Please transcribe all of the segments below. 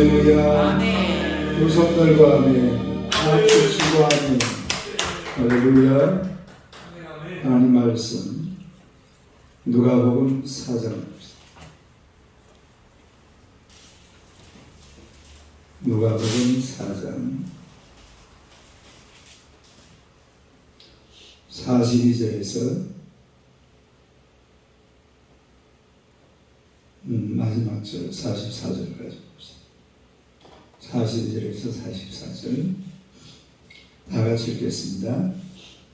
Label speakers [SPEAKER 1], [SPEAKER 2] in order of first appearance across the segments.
[SPEAKER 1] 할렐루야. 손들과 아멘. 치고 아멘. 할렐루야. 하나님 말씀. 누가복음 4장. 누가복음 4장 42절에서 음, 마지막 절 44절까지 봅시다. 42절에서 44절 다 같이 읽겠습니다.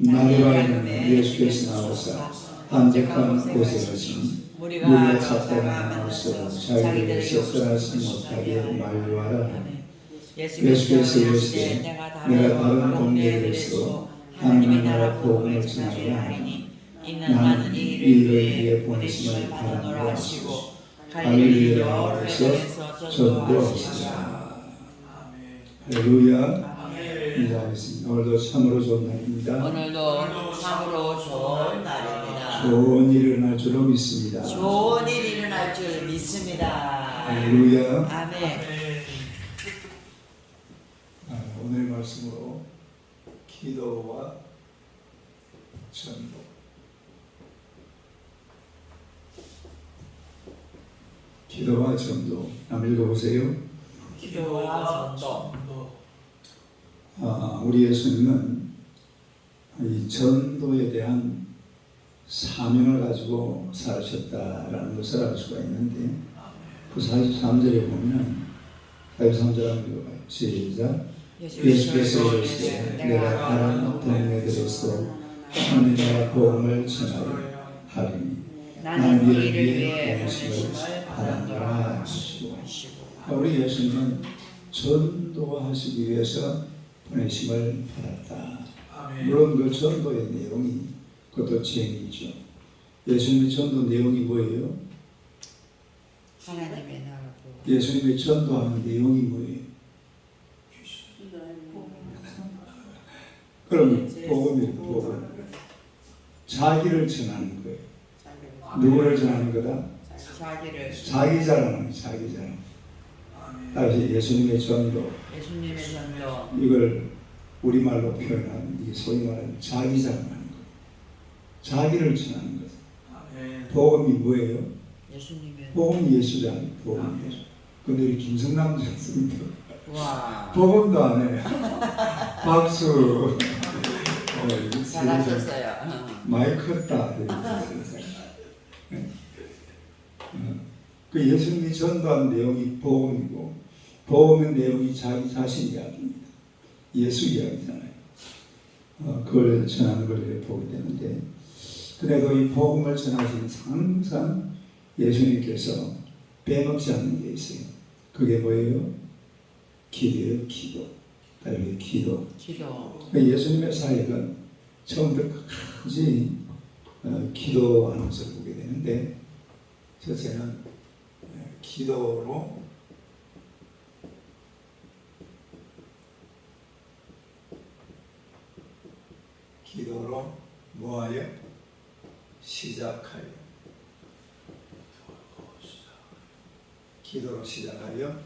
[SPEAKER 1] 밝으면 예수께서 나오사 한적한 곳에 가신 우리가 찾다가 나오사 자기들에서 떠나지 못하게 만류하라. 예수께서 이르시되 내가 다른 동네에서 하나님의 나라 복음을 전하려 하니 나는 이 일을 위해 보내심을 바라노라 하시고 갈릴리에서 전도하시라. 할렐루야. 인사하겠습니다. 오늘도 참으로 좋은 날입니다.
[SPEAKER 2] 오늘도 참으로 좋은 날입니다.
[SPEAKER 1] 좋은 일이 일어날 줄로 믿습니다.
[SPEAKER 2] 좋은 일이 일어날 줄 믿습니다.
[SPEAKER 1] 할렐루야.
[SPEAKER 2] 아멘.
[SPEAKER 1] 아, 오늘 말씀으로 기도와 전도. 기도와 전도. 한번 읽어보세요.
[SPEAKER 2] 기도와 전도.
[SPEAKER 1] 아, 우리 예수님은 이 전도에 대한 사명을 가지고 살으셨다라는 것을 알 수가 있는데 그 43절에 보면 43절 한번 읽어봐요. 시작. 예수께서 이르시되 내가 다른 동네들에서 하나님의 복음을 전하려 하리니 나는 이를 위해 보내심을 바란다 하시고 우리 예수님은 전도하시기 위해서 보내심을 받았다. 물론 그 전도의 내용이 그것도 재미있죠. 예수님의 전도 내용이 뭐예요?
[SPEAKER 2] 하나님의 나라
[SPEAKER 1] 예수님의 전도하는 내용이 뭐예요? 그럼 복음이 복음. 자기를 전하는 거예요. 누구를 전하는 거다?
[SPEAKER 2] 자기를
[SPEAKER 1] 자기 자랑은 자기 자랑. 다시 예수님의 전도
[SPEAKER 2] 예수님의 전도
[SPEAKER 1] 이걸 우리말로 표현하면 이게 소위 말하는 자기 자랑하는 거예요. 자기를 전하는 거죠. 복음이 뭐예요?
[SPEAKER 2] 예수님의
[SPEAKER 1] 복음이 예수잖아요. 복음 예수. 근데 우리 김성남
[SPEAKER 2] 와
[SPEAKER 1] 복음도 안 해. 박수. 어,
[SPEAKER 2] 잘하셨어요.
[SPEAKER 1] 많이 컸다. 어, 그 예수님이 전도한 내용이 복음이고 복음의 내용이 자기 자신 이야기입니다. 예수 이야기잖아요. 어, 그걸 전하는 걸 보게 되는데 그래도 이 복음을 전하시는 항상 예수님께서 빼먹지 않는 게 있어요. 그게 뭐예요? 기도예요, 기도. 다른 기도.
[SPEAKER 2] 기도
[SPEAKER 1] 그러니까 예수님의 사역은 처음부터 끝까지 어, 기도하는 것을 보게 되는데 첫째는 어, 기도로 기도로 뭐하여 시작하여 기도로 시작하여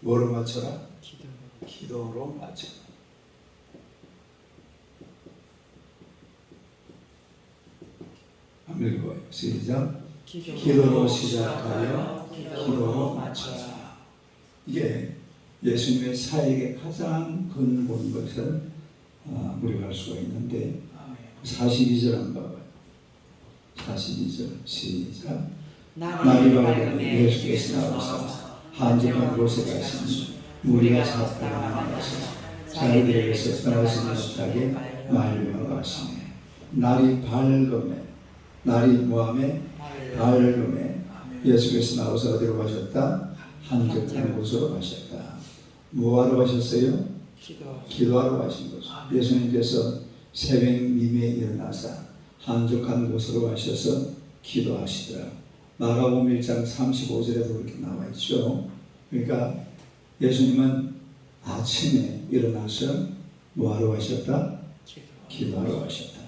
[SPEAKER 1] 뭐로 맞춰라?
[SPEAKER 2] 기도
[SPEAKER 1] 기도로 맞춰라. 한번 읽어봐요. 시작. 기도로 시작하여 기도로 맞춰라. 이게 예수님의 사역의 가장 근본 것을 어, 우리가 알 수가 있는데 42절 한번 봐봐요. 42절 시작. 날이 밝으면 예수께서 나오사 한적한 곳에 가시니 무리가 샀다가 나가서 자기들에게서 떠나지 못하게 말려하고 하시네. 날이 밝음에 날이 뭐함에 밝음에 예수께서 나와서 어디로 가셨다? 한적한 곳으로 가셨다. 뭐하러 가셨어요?
[SPEAKER 2] 기도
[SPEAKER 1] 기도하러 가신 거죠. 예수님께서 새벽 미매에 일어나서 한적한 곳으로 가셔서 기도하시더라. 마가복음 1장 35절에도 그렇게 나와 있죠. 그러니까 예수님은 아침에 일어나서 뭐하러 가셨다?
[SPEAKER 2] 기도
[SPEAKER 1] 기도하러 가셨다.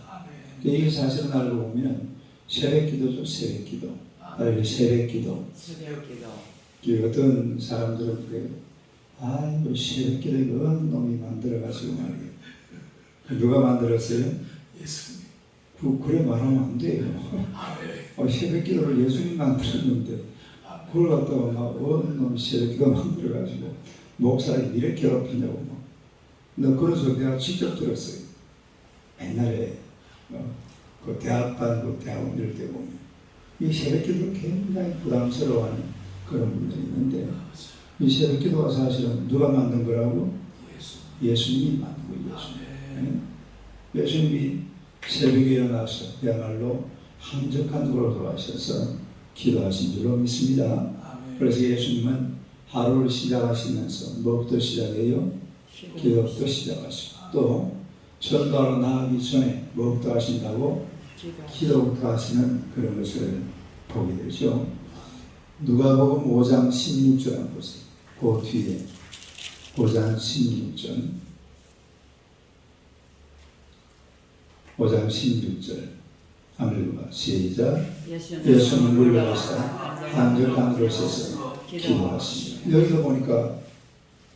[SPEAKER 1] 이게 사실은 알고 보면 새벽 기도죠, 새벽 기도. 아니 새벽 기도.
[SPEAKER 2] 새벽 기도
[SPEAKER 1] 이 어떤 사람들은 그래요. 아이고 새벽기를 그 놈이 만들어가지고 말이에요. 누가 만들었어요?
[SPEAKER 3] 예수님.
[SPEAKER 1] 그, 그래 말하면 안 돼요. 어, 새벽 기도를 예수님 만들었는데 그걸 갖다가 막 어느 놈이 새벽기도 만들어가지고 목사를 이렇게 괴롭히냐고 막. 너 그런 소리 내가 직접 들었어요. 옛날에 어, 그 대학 다니고 대학원 이럴 때 보면 이 새벽 기도를 굉장히 부담스러워하는 그런 분들이 있는데 이 새벽 기도가 사실은 누가 만든 거라고?
[SPEAKER 3] 예수.
[SPEAKER 1] 예수님이 만든 거예요. 예수님. 예? 예수님이 새벽에 일어나서 그야말로 한적한 곳으로 돌아가셔서 기도하신 줄로 믿습니다. 그래서 예수님은 하루를 시작하시면서 뭐부터 시작해요? 기도부터 시작하시고 또 전도하러 나가기 전에 뭐부터 하신다고?
[SPEAKER 2] 기도.
[SPEAKER 1] 기도부터 하시는 그런 것을 보게 되죠. 누가복음 5장 16절 한번 보세요. 그 뒤에 5장 16절 5장 16절 한번 읽어봐. 시작 예수는 물러가서 한적한 곳에서 기도하십니다. 여기서 보니까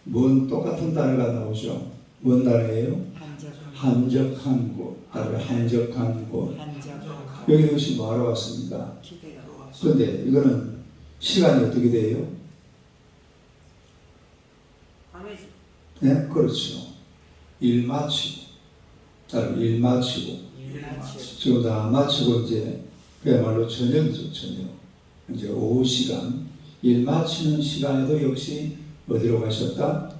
[SPEAKER 1] 뭔 똑같은 단어가 나오죠. 뭔 단어예요?
[SPEAKER 2] 한적.
[SPEAKER 1] 한적한 곳. 따로 한적한 곳. 여기 혹시 뭐하러 왔습니까? 그런데 이거는 시간이 어떻게 돼요? 네, 그렇죠. 일 마치고, 일 마치고. 지금 다 마치고 이제 그야말로 저녁이죠, 저녁. 이제 오후 시간, 일 마치는 시간에도 역시 어디로 가셨다?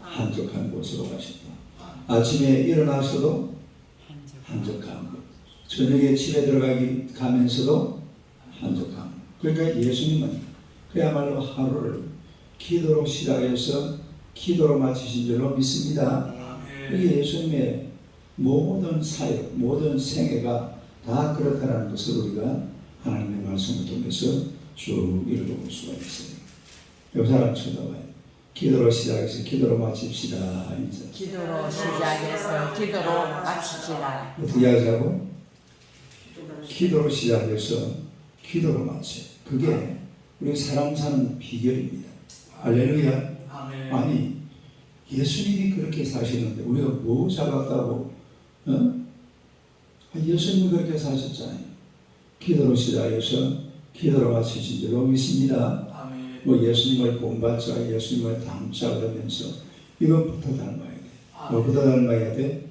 [SPEAKER 1] 한적한 곳으로 가셨다. 아침에 일어나서도
[SPEAKER 2] 한적.
[SPEAKER 1] 한적한 곳. 저녁에 집에 들어가기 가면서도 한적한 곳. 그러니까 예수님은 그야말로 하루를 기도로 시작해서 기도로 마치신 줄로 믿습니다. 이게 예수님의 모든 사역, 모든 생애가 다 그렇다는 것을 우리가 하나님의 말씀을 통해서 쭉 읽어볼 수가 있어요. 옆 사람 쳐다봐요. 기도로 시작해서 기도로 마칩시다. 이제
[SPEAKER 2] 기도로 시작해서 기도로 마치지라.
[SPEAKER 1] 어떻게 하자고? 기도로 시작해서 기도로 마쳐요. 그게 우리 사람 사는 비결입니다. 할렐루야.
[SPEAKER 3] 아멘.
[SPEAKER 1] 아니 예수님이 그렇게 사시는데 우리가 뭐 잡았다고? 어? 아, 예수님이 그렇게 사셨잖아요. 기도로 시작해서 기도로 마치신 줄로 믿습니다.
[SPEAKER 3] 아멘.
[SPEAKER 1] 뭐 예수님을 본받자, 예수님을 닮자 그러면서 이것부터 닮아야 돼. 뭐부터 닮아야 돼?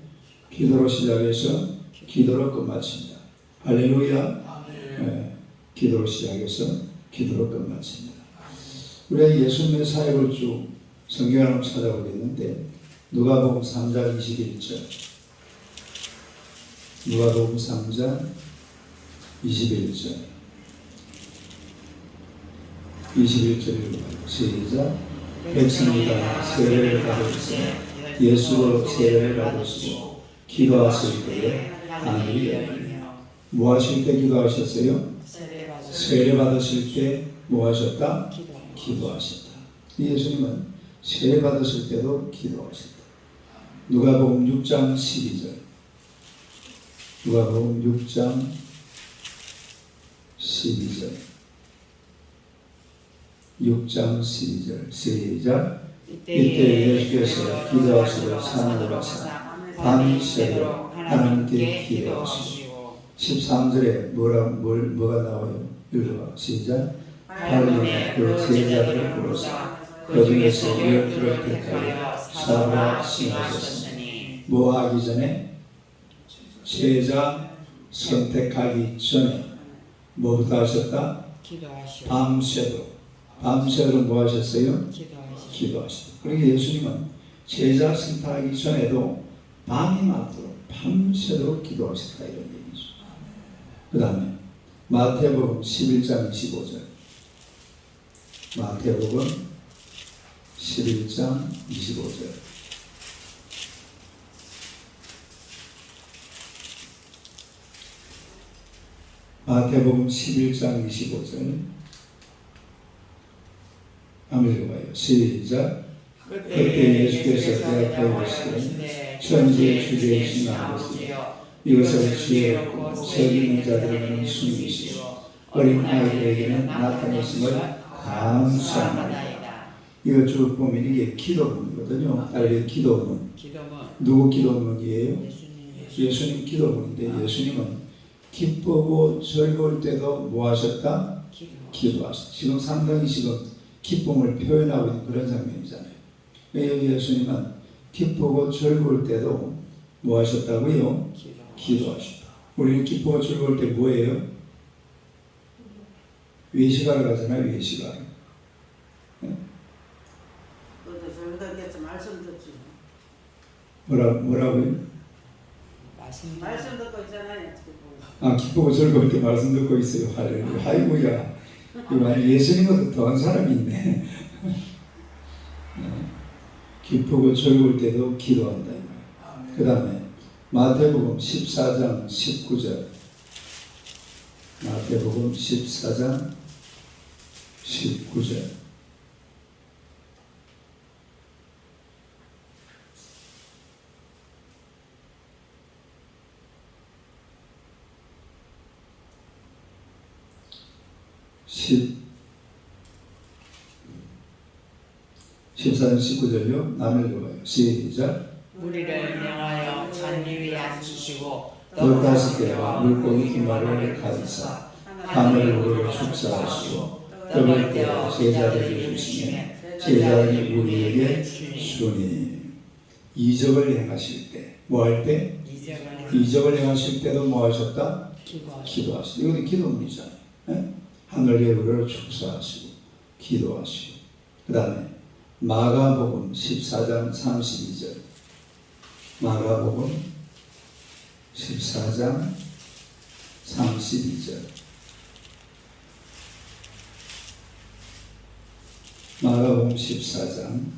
[SPEAKER 1] 기도로 시작해서 기도로 끝마친다. 할렐루야.
[SPEAKER 3] 아멘.
[SPEAKER 1] 네, 기도로 시작해서 기도로 끝마칩니다. 우리가 예수님의 사역을 쭉 성경을 찾아보겠는데 누가복음 3장 21절 누가복음 3장 21절 21절 읽어봐요. 시작 백성이가 세례를 받으시고 예수로 세례를 받으시고 기도하실 때에 하늘이 뭐 하실 때 기도하셨어요?
[SPEAKER 2] 세례 받으
[SPEAKER 1] 세례 받으실 때 뭐 하셨다?
[SPEAKER 2] 기도.
[SPEAKER 1] 기도하셨다. 예수님은 세례 받으실 때도 기도하셨다. 누가복음 6장 12절. 누가복음 6장 12절. 6장 12절. 시작. 이때 예수께서 기도하시고 산으로 가사 밤이 새도록 하나님께 기도하시고 13절에 뭐라 뭘 뭐가 나와요? 읽어봐. 시작. 하나님의 그 제자들을 부르사 그 중에서 열두를 택하여 사라 칭하셨으니 뭐 하기 전에 제자 선택하기 전에 뭐부터 하셨다?
[SPEAKER 2] 기도하시오.
[SPEAKER 1] 밤새도록 밤새도록 뭐 하셨어요?
[SPEAKER 2] 기도하시오.
[SPEAKER 1] 그러니까 예수님은 제자 선택하기 전에도 밤이 맞도록 밤새도록 기도하셨다 이런 얘기죠. 그 다음에 마태복음 11장 25절 마태복음 11장 25절 마태복음 11장 25절 한번 읽어봐요. 시작 그때 예수께서 대답하여 이르시되 천지의 주제이신 아버지여 이것을 지혜롭고 세기는 자들에게는 숨기시고 어린 아이들에게는 나타내심을 감사합니다. 이거 쭉 보면 이게 기도문이거든요. 알게 기도문.
[SPEAKER 2] 기도문
[SPEAKER 1] 누구 기도문이에요?
[SPEAKER 2] 예수님
[SPEAKER 1] 예수님 기도문인데 예수님은 기쁘고 즐거울 때도 뭐 하셨다?
[SPEAKER 2] 기도
[SPEAKER 1] 기도하셨다. 지금 상당히 지금 기쁨을 표현하고 있는 그런 장면이잖아요. 왜 예수님은 기쁘고 즐거울 때도 뭐 하셨다고요?
[SPEAKER 2] 기도
[SPEAKER 1] 기도하셨다. 우리는 기쁘고 즐거울 때 뭐예요? 외식하러 가잖아요, 외식하러. 뭐라, 뭐라고요?
[SPEAKER 2] 말씀
[SPEAKER 3] 말씀 듣고 있잖아요.
[SPEAKER 1] 아, 기쁘고 즐거울 때 말씀 듣고 있어요. 할렐루야. 아이고야. 이거 예수님보다 더한 사람이 있네. 어, 기쁘고 즐거울 때도 기도한다. 그 다음에 마태복음 14장 19절. 마태복음 14장 19절. 십 14장 19절요. 남을 읽어봐요. 시작.
[SPEAKER 2] 우리를 명하여 잔 위에 앉히시고
[SPEAKER 1] 떡 다섯 개와 물고기 기마를 가지사 하늘을 우리로 축사하시고 떡을 떼어 제자들에게 주시며 제자들이 우리에게 주니 이적을 행하실 때 뭐 할 때?
[SPEAKER 2] 이적을
[SPEAKER 1] 이적을 행하실 때도 뭐 하셨다?
[SPEAKER 2] 기도하시고
[SPEAKER 1] 이것도 기도문이잖아요. 예? 하늘의 우리를 축사하시고 기도하시고 그 다음에 마가복음 14장 32절. 마가복음 14장 32절. 마가복음 14장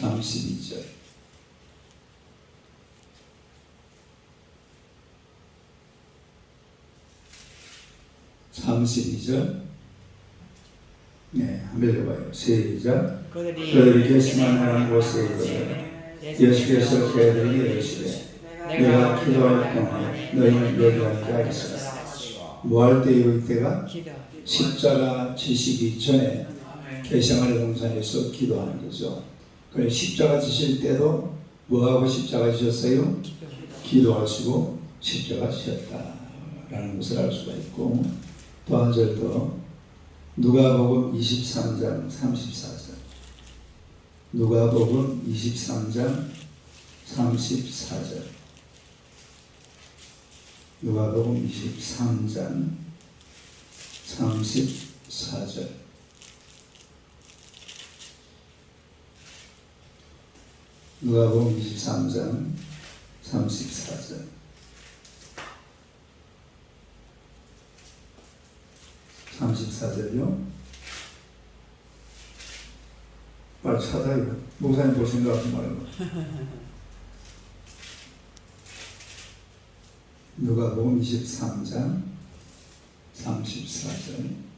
[SPEAKER 1] 32절 삼십이절 네, 한번 읽어봐요. 시작.
[SPEAKER 2] 그들이
[SPEAKER 1] 그들이 계시만한 곳에 이르러 예수께서 그들에게 이르시되 내가 기도할 동안에 너희는 앉아 있으라. 뭐할 때요 이때가?
[SPEAKER 2] 기도
[SPEAKER 1] 십자가 지시기 전에 개생활의 동산에서 기도하는 거죠. 그래 십자가 지실 때도 뭐하고 십자가 지셨어요?
[SPEAKER 2] 기도
[SPEAKER 1] 기도하시고 십자가 지셨다라는 것을 알 수가 있고 또 한절더 누가복음 23장 34절. 누가복음 23장 34절. 누가복음 23장 34절. 누가복음 23장 34절 (34절요) 빨리 찾아요. 목사님 볼 생각하지 말고. 누가복음 23장 34절.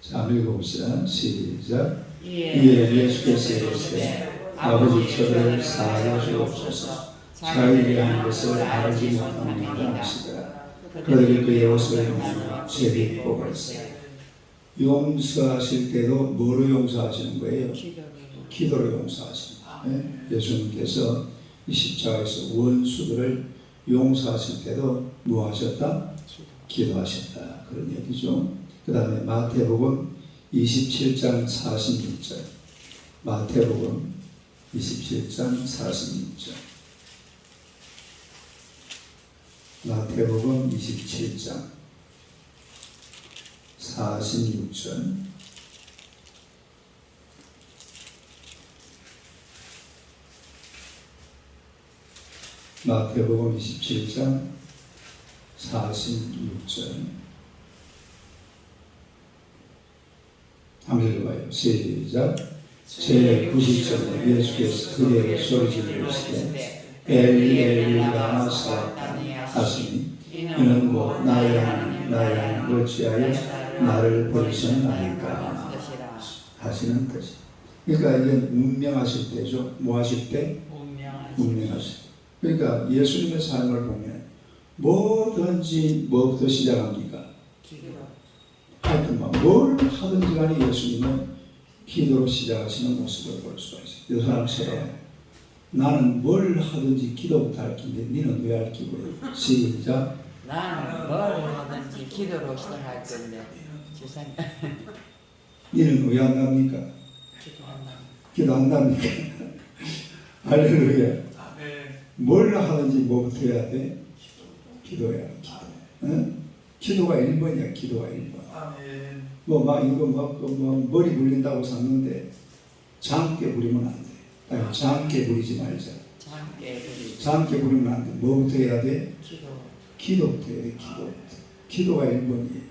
[SPEAKER 1] 자, 읽어봅시다. 시작.
[SPEAKER 2] 이에
[SPEAKER 1] 예수께서 이르시되 아버지 저를 사하여 주옵소서 자기 위한 것을 알지 못합니다 그들이 그의 옷을 제비 뽑을세 용서하실 때도 뭐로 용서하시는 거예요? 기도로 거예요 예? 예수님께서 이 십자가에서 원수들을 용서하실 때도 뭐 하셨다? 기도하셨다. 그런 얘기죠. 그 다음에 마태복음 27장 46절. 마태복음 27장 46절 마태복음 27장 46절 마태복음 27장 46절 한번 읽어봐요. 시작. 제 90절에 예수께서 그에게 소리 지르시되 엘리 엘리 라마 사박다니 하시니 이는 곧 나의 하나님 나의 하나님 어찌하여 나를 버리셨나이까 하시는 뜻이 그러니까 이게 운명하실 때죠. 뭐 하실 때? 운명하실 때. 그러니까 예수님의 삶을 보면 뭐든지 뭐부터 시작합니까? 하여튼 뭐뭘 하든지 간에 예수님은 기도로 시작하시는 모습을 볼 수가 있어요. 이 사람처럼 나는 뭘 하든지 기도부터 할 텐데 너는 왜 할 기고요? 시작.
[SPEAKER 2] 나는 뭘 하든지 기도로 시작할 건데 세상에
[SPEAKER 1] 너는 왜 안 합니까?
[SPEAKER 2] 기도한다.
[SPEAKER 1] 기도 안 합니까? 할렐루야. 뭘 하든지 뭐부터 해야 돼? 기도해야 돼. 기도. 응? 기도가 1번이야. 기도가 1번.
[SPEAKER 4] 아멘.
[SPEAKER 1] 뭐막 이거 막, 그뭐 머리 불린다고 샀는데 잠깨 부리면 안 돼. 아니, 잠깨 부리지 말자.
[SPEAKER 2] 함께 우리
[SPEAKER 1] 잠깨 부리면 안 돼. 뭐부터 해야 돼?
[SPEAKER 2] 기도.
[SPEAKER 1] 기도부터 해야 돼. 기도부터. 기도가 1번이에요.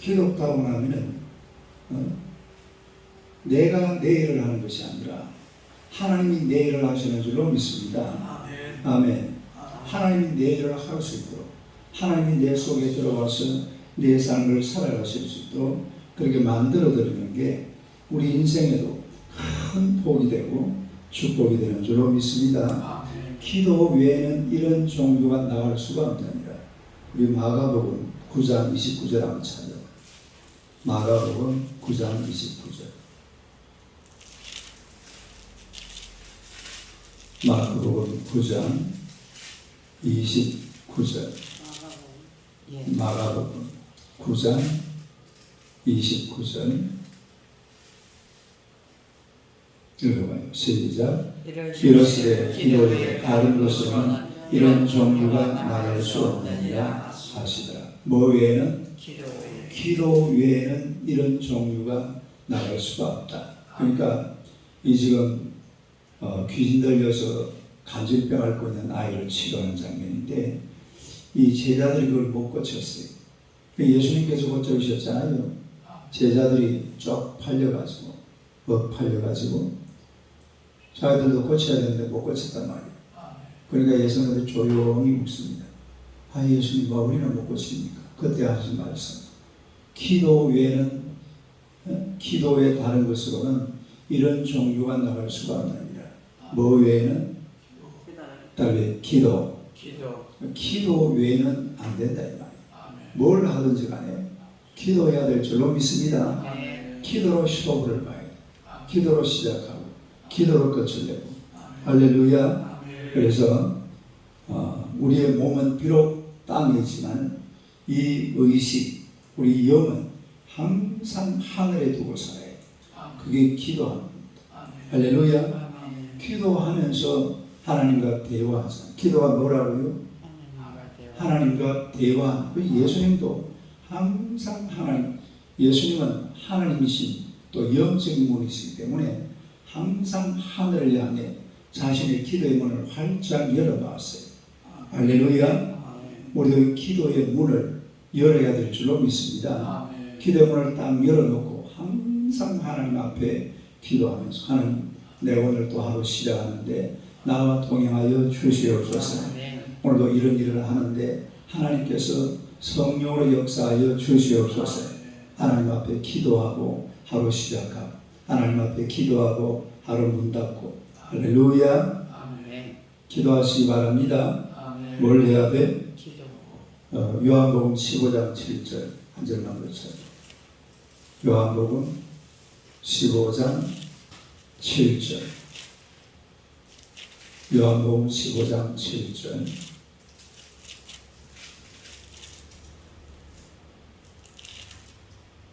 [SPEAKER 1] 기도부터 하고 나면은 어? 내가 내 일을 하는 것이 아니라 하나님이 내 일을 하시는 줄로 믿습니다.
[SPEAKER 4] 아멘.
[SPEAKER 1] 아멘. 하나님이 내 일을 할 수 있도록 하나님이 내 속에 들어와서 내 삶을 살아가실 수 있도록 그렇게 만들어 드리는 게 우리 인생에도 큰 복이 되고 축복이 되는 줄로 믿습니다.
[SPEAKER 4] 아멘.
[SPEAKER 1] 기도 외에는 이런 종교가 나올 수가 없느니라. 우리 마가복음 9장 29절 한번 찾아. 마가복음 9장 29절. 마가복음 9장 29절.
[SPEAKER 2] 예.
[SPEAKER 1] 마가복음 9장 29절. 읽어봐요. 시작. 이러시되 다른 것으로는 이런 종류가 나갈 수 없느니라 하시더라. 뭐 외에는
[SPEAKER 2] 기도.
[SPEAKER 1] 기도 외에는 이런 종류가 나갈 수가 없다. 그러니까 이 지금 어, 귀신 들려서 간질병 앓고 있는 아이를 치료하는 장면인데 이 제자들이 그걸 못 고쳤어요. 그 예수님께서 고쳐주셨잖아요. 제자들이 쪽 팔려가지고 억 팔려가지고 자기들도 고쳐야 되는데 못 고쳤단 말이에요. 그러니까 예수님은 조용히 묻습니다. 아 예수님 왜 우리는 못 고칩니까? 그때 하신 말씀. 기도 외에는 어? 기도 외 다른 것으로는 이런 종류가 나갈 수가 없느니라. 뭐 외에는 달리 기도.
[SPEAKER 4] 기도.
[SPEAKER 1] 기도 외에는 안 된다 이 말이에요.
[SPEAKER 4] 아멘.
[SPEAKER 1] 뭘 하든지 간에 기도해야 될 줄로 믿습니다.
[SPEAKER 2] 아멘.
[SPEAKER 1] 기도로 시도를 봐야 돼. 기도로 시작하고 기도로 끝을 내고 할렐루야. 그래서 어, 우리의 몸은 비록 땅이지만 이 의식, 우리 영은 항상 하늘에 두고 살아야 돼. 그게 기도하는 겁니다. 할렐루야. 기도하면서 하나님과 대화하자. 기도가 뭐라고요?
[SPEAKER 2] 하나님과 대화.
[SPEAKER 1] 하나님과 대화. 그 예수님도 항상 하나님, 예수님은 하나님이신 또 영적인 분이시기 때문에 항상 하늘을 향해 자신의 기도의 문을 활짝 열어봤어요. 할렐루야. 우리도 기도의 문을 열어야 될 줄로 믿습니다. 기도의 문을 딱 열어놓고 항상 하나님 앞에 기도하면서 하나님 내 오늘 또 하루 시작하는데 나와 동행하여 주시옵소서. 오늘도 이런 일을 하는데 하나님께서 성령으로 역사하여 주시옵소서. 하나님 앞에 기도하고 하루 시작하고 하나님 앞에 기도하고 하루 문 닫고 할렐루야
[SPEAKER 2] 아멘.
[SPEAKER 1] 기도하시기 바랍니다.
[SPEAKER 4] 아멘.
[SPEAKER 1] 뭘 해야 돼?
[SPEAKER 2] 기도.
[SPEAKER 1] 어, 요한복음 15장 7절 한 절만 보세요. 요한복음 15장 7절 요한복음 15장 7절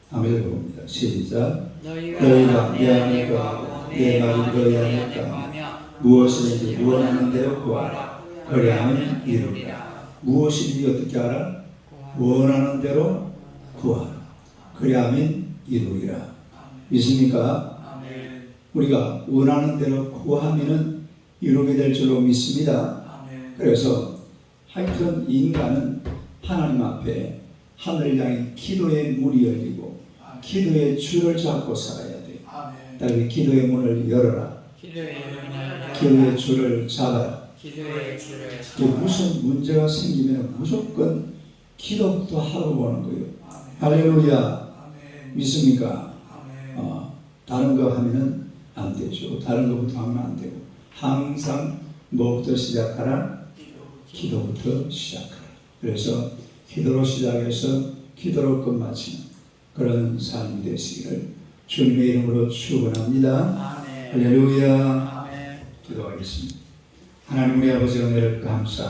[SPEAKER 1] 한번 읽어봅니다. 시작
[SPEAKER 2] 너희가
[SPEAKER 1] 내내
[SPEAKER 2] 안에 거하고
[SPEAKER 1] 내내
[SPEAKER 2] 말이 너희 안에 거하며
[SPEAKER 1] 무엇이든지 원하는 대로 구하라 그리하면 이루리라. 무엇이든지 어떻게 하라? 원하는 대로 구하라 그리하면 이루리라 믿습니까?
[SPEAKER 4] 아멘.
[SPEAKER 1] 우리가 원하는 대로 구하면은 이루게 될 줄로 믿습니다
[SPEAKER 4] 아멘.
[SPEAKER 1] 그래서 하여튼 인간은 하나님 앞에 하늘을 향해 기도의 문이 열리고 기도의 줄을 잡고 살아야 돼요.
[SPEAKER 4] 아멘.
[SPEAKER 1] 기도의 문을 열어라.
[SPEAKER 2] 기도의 문을
[SPEAKER 1] 기도의 줄을 잡아라.
[SPEAKER 2] 기도의 줄을
[SPEAKER 1] 또 무슨 문제가 생기면 무조건 기도부터 하고 보는 거예요. 할렐루야.
[SPEAKER 4] 아멘.
[SPEAKER 1] 믿습니까?
[SPEAKER 4] 아멘.
[SPEAKER 1] 어, 다른 거 하면은 안 되죠. 다른 거부터 하면 안 되고 항상 뭐부터 시작하라? 기도부터 시작하라. 그래서 기도로 시작해서 기도로 끝마치는 그런 삶이 되시기를 주님의 이름으로 축원합니다. 할렐루야. 기도하겠습니다. 하나님 우리 아버지 은혜를 감사.